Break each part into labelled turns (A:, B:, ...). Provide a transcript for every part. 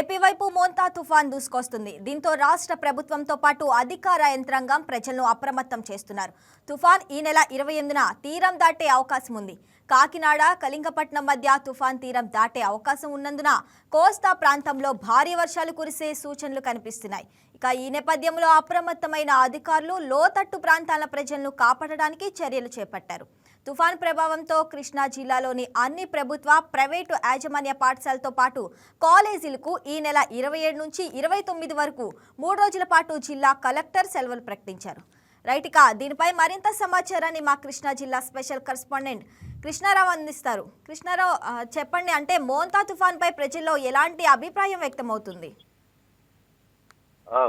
A: AP వైపు మోంతా తుఫాన్ దూసుకొస్తుంది. దీంతో రాష్ట్ర ప్రభుత్వంతో పాటు అధికార యంత్రాంగం ప్రజలను అప్రమత్తం చేస్తున్నారు. తుఫాన్ ఈ నెల ఇరవై ఎనిమిదిన తీరం దాటే అవకాశం ఉంది. కాకినాడ కళింగపట్నం మధ్య తుఫాన్ తీరం దాటే అవకాశం ఉన్నందున కోస్తా ప్రాంతంలో భారీ వర్షాలు కురిసే సూచనలు కనిపిస్తున్నాయి. ఇక ఈ నేపథ్యంలో అప్రమత్తమైన అధికారులు లోతట్టు ప్రాంతాల ప్రజలను కాపాడడానికి చర్యలు చేపట్టారు. తుఫాన్ ప్రభావంతో కృష్ణా జిల్లాలోని అన్ని ప్రభుత్వ ప్రైవేటు యాజమాన్య పాఠశాలతో పాటు కాలేజీలకు ఈ నెల ఇరవై ఏడు నుంచి ఇరవై తొమ్మిది వరకు మూడు రోజుల పాటు జిల్లా కలెక్టర్ సెలవులు ప్రకటించారు. రైట్ దీనిపై మరింత సమాచారాన్ని మా కృష్ణా జిల్లా స్పెషల్ కరస్పాండెంట్ కృష్ణారావు అందిస్తారు. కృష్ణారావు చెప్పండి అంటే మోంతా తుఫాన్పై ప్రజల్లో ఎలాంటి అభిప్రాయం వ్యక్తమవుతుంది?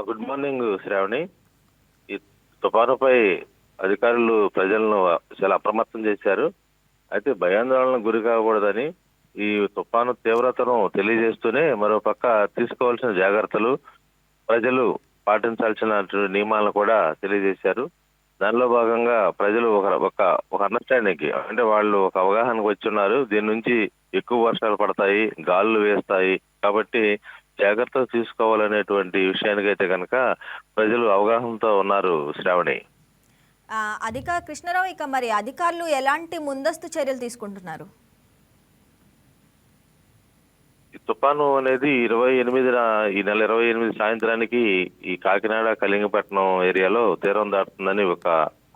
B: Good morning Shravani. ఈ తుఫానుపై అధికారులు ప్రజలను చాలా అప్రమత్తం చేశారు. అయితే భయాందోళనకు గురి కాకూడదని ఈ తుఫాను తీవ్రతను తెలియజేస్తూనే మరోపక్క తీసుకోవాల్సిన జాగ్రత్తలు ప్రజలు పాటించాల్సిన నియమాలను కూడా తెలియజేశారు. దానిలో భాగంగా ప్రజలు ఒక ఒక ఒక అండర్స్టాండింగ్ అంటే వాళ్ళు ఒక అవగాహనకు వచ్చి ఉన్నారు దీని నుంచి ఎక్కువ వర్షాలు పడతాయి గాలులు వేస్తాయి. కాబట్టి జాగ్రత్తలు తీసుకోవాలనేటువంటి విషయానికైతే కనుక ప్రజలు అవగాహనతో ఉన్నారు శ్రావణి.
A: అధిక కృష్ణారావు ఇక మరి అధికారులు ఎలాంటి ముందస్తు చర్యలు తీసుకుంటున్నారు?
B: ఈ తుఫాను అనేది ఇరవై ఎనిమిదిన ఈ నెల ఇరవై ఎనిమిది సాయంత్రానికి ఈ కాకినాడ కళింగపట్నం ఏరియాలో తీరం దాటుతుందని ఒక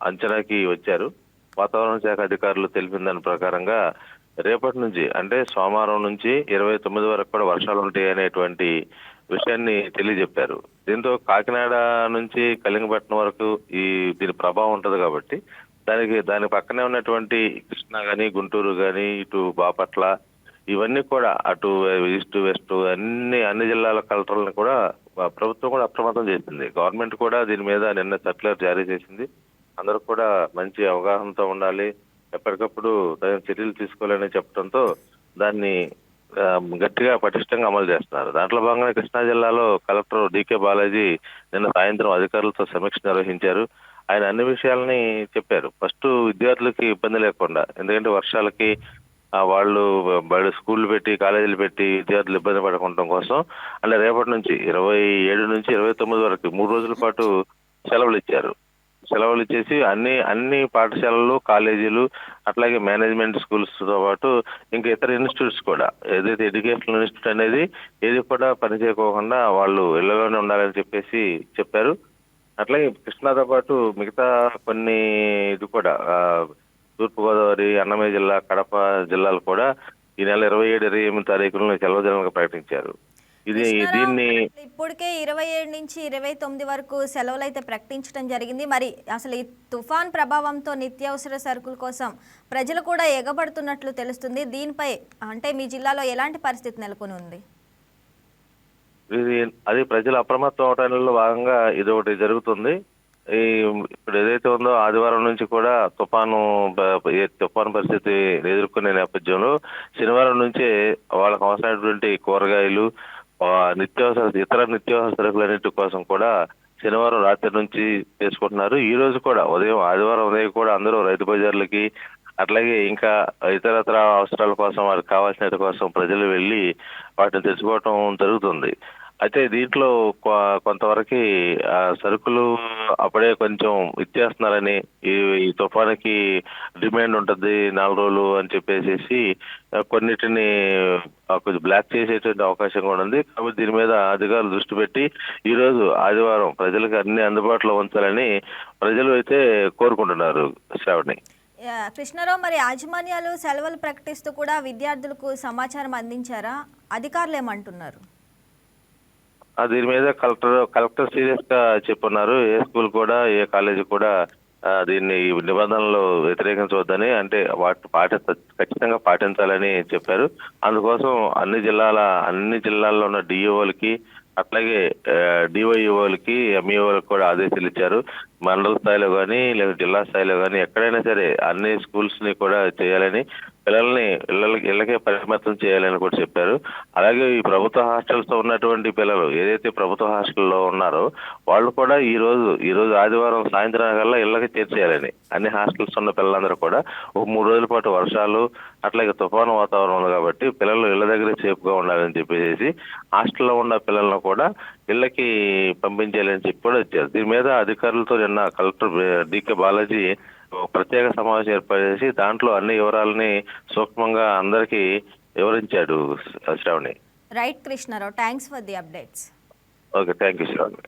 B: అంచనాకి వచ్చారు. వాతావరణ శాఖ అధికారులు తెలిపిన దాని ప్రకారంగా రేపటి నుంచి అంటే సోమవారం నుంచి ఇరవై తొమ్మిది వరకు కూడా వర్షాలు ఉంటాయి అనేటువంటి విషయాన్ని తెలియజెప్పారు. దీంతో కాకినాడ నుంచి కళింగపట్నం వరకు ఈ దీని ప్రభావం ఉంటుంది కాబట్టి దానికి దాని పక్కనే ఉన్నటువంటి కృష్ణా కానీ గుంటూరు కానీ ఇటు బాపట్ల ఇవన్నీ కూడా అటు ఈస్ట్ వెస్ట్ అన్ని అన్ని జిల్లాల కలెక్టర్లను కూడా ప్రభుత్వం కూడా అప్రమత్తం చేసింది. గవర్నమెంట్ కూడా దీని మీద నిన్న సర్క్యులర్ జారీ చేసింది. అందరూ కూడా మంచి అవగాహనతో ఉండాలి. ఎప్పటికప్పుడు తగిన చర్యలు తీసుకోవాలని చెప్పడంతో దాన్ని గట్టిగా పటిష్టంగా అమలు చేస్తున్నారు. దాంట్లో భాగంగా కృష్ణా జిల్లాలో కలెక్టర్ డికే బాలాజీ నిన్న సాయంత్రం అధికారులతో సమీక్ష నిర్వహించారు. ఆయన అన్ని విషయాలని చెప్పారు. ఫస్ట్ విద్యార్థులకి ఇబ్బంది లేకుండా ఎందుకంటే వర్షాలకి వాళ్ళు బయట స్కూళ్ళు పెట్టి కాలేజీలు పెట్టి విద్యార్థులు ఇబ్బంది పడకుండా కోసం అంటే రేపటి నుంచి ఇరవై ఏడు నుంచి ఇరవై తొమ్మిది వరకు మూడు రోజుల పాటు సెలవులు ఇచ్చారు. సెలవులు ఇచ్చేసి అన్ని అన్ని పాఠశాలలు కాలేజీలు అట్లాగే మేనేజ్మెంట్ స్కూల్స్తో పాటు ఇంకా ఇతర ఇన్స్టిట్యూట్స్ కూడా. ఏదైతే ఎడ్యుకేషనల్ ఇన్స్టిట్యూట్ అనేది ఏది కూడా పని చేయకోకుండా వాళ్ళు ఇళ్ళలోనే ఉండాలని చెప్పేసి చెప్పారు. అట్లాగే కృష్ణాతో పాటు మిగతా కొన్ని ఇది కూడా తూర్పుగోదావరి అన్నమయ్య జిల్లా కడప జిల్లాలు కూడా ఈ నెల ఇరవై ఏడు ఇరవై ఎనిమిది తారీఖులను సెలవు దినాలుగా ప్రకటించారు. ఇది దీన్ని
A: ఇప్పటికే ఇరవై ఏడు నుంచి ఇరవై తొమ్మిది వరకు సెలవులు అయితే ప్రకటించడం జరిగింది. మరి అసలు ఈ తుఫాన్ ప్రభావంతో నిత్యావసర సరుకుల కోసం ప్రజలు కూడా ఎగబడుతున్నట్లు తెలుస్తుంది. దీనిపై అంటే మీ జిల్లాలో ఎలాంటి పరిస్థితి నెలకొని ఉంది?
B: ఇది అది ప్రజలు అప్రమత్తం అవడంలో భాగంగా ఇది ఒకటి జరుగుతుంది. ఈ ఇప్పుడు ఏదైతే ఉందో ఆదివారం నుంచి కూడా తుఫాను తుఫాను పరిస్థితి ఎదుర్కొనే నేపథ్యంలో శనివారం నుంచే వాళ్ళకి అవసరమైనటువంటి కూరగాయలు నిత్యావసర ఇతర నిత్యావసర కోసం కూడా శనివారం రాత్రి నుంచి చేసుకుంటున్నారు. ఈ రోజు కూడా ఉదయం ఆదివారం ఉదయం కూడా అందరూ రైతు బజార్లకి అట్లాగే ఇంకా ఇతరత్ర అవసరాల కోసం వారికి కావాల్సిన కోసం ప్రజలు వెళ్ళి వాటిని తెచ్చుకోవటం జరుగుతుంది. అయితే దీంట్లో కొ- కొంతవరకు ఆ, సరుకులు అప్పుడే కొంచెం ఇచ్చేస్తున్నారని ఈ ఈ తుఫానికి డిమాండ్ ఉంటుంది నాలుగు రోజులు అని చెప్పేసి కొన్నిటిని కొంచెం బ్లాక్ చేసేటువంటి అవకాశం కూడా ఉంది. కాబట్టి దీని మీద అధికారులు దృష్టి పెట్టి ఈ రోజు ఆదివారం ప్రజలకు అన్ని అందుబాటులో ఉంచాలని ప్రజలు అయితే కోరుకుంటున్నారు శ్రావణి.
A: కృష్ణారావు మరి యాజమాన్యాలు సెలవులు ప్రకటిస్తూ కూడా విద్యార్థులకు సమాచారం అందించారా? అధికారులు ఏమంటున్నారు?
B: దీని మీద కలెక్టర్ కలెక్టర్ సీరియస్గా చెప్పున్నారు. ఏ స్కూల్ కూడా ఏ కాలేజీ కూడా దీన్ని నిబంధనలు వ్యతిరేకించవద్దని అంటే వాటి పాటి ఖచ్చితంగా పాటించాలని చెప్పారు. అందుకోసం అన్ని జిల్లాల అన్ని జిల్లాల్లో ఉన్న డిఓలకి అట్లాగే డివైఓలకి ఎంఈఓలకు కూడా ఆదేశాలు ఇచ్చారు. మండల స్థాయిలో కానీ లేదా జిల్లా స్థాయిలో కానీ ఎక్కడైనా సరే అన్ని స్కూల్స్ని కూడా చేయాలని పిల్లల్ని ఇళ్ళకి ఇళ్ళకే పరిమితం చేయాలని కూడా చెప్పారు. అలాగే ఈ ప్రభుత్వ హాస్టల్స్తో ఉన్నటువంటి పిల్లలు ఏదైతే ప్రభుత్వ హాస్టల్లో ఉన్నారో వాళ్ళు కూడా ఈ రోజు ఈ రోజు ఆదివారం సాయంత్రం కల్లా ఇళ్ళకి చేర్చేయాలని. అన్ని హాస్టల్స్ ఉన్న పిల్లలందరూ కూడా ఒక మూడు రోజుల పాటు వర్షాలు అట్లాగే తుఫాను వాతావరణం ఉంది కాబట్టి పిల్లలు ఇళ్ళ దగ్గర సేఫ్గా ఉండాలని చెప్పేసి హాస్టల్లో ఉన్న పిల్లలను కూడా ఇళ్ళకి పంపించాలని చెప్పి కూడా వచ్చారు దీని మీద అధికారులతో నిన్న కలెక్టర్ డికే బాలాజీ ప్రత్యేక సమావేశం ఏర్పాటు చేసి దాంట్లో అన్ని వివరాలని సూక్ష్మంగా అందరికీ వివరించాడు Shravani.
A: Right Krishna Rao thanks for the updates
B: okay thank you Shravani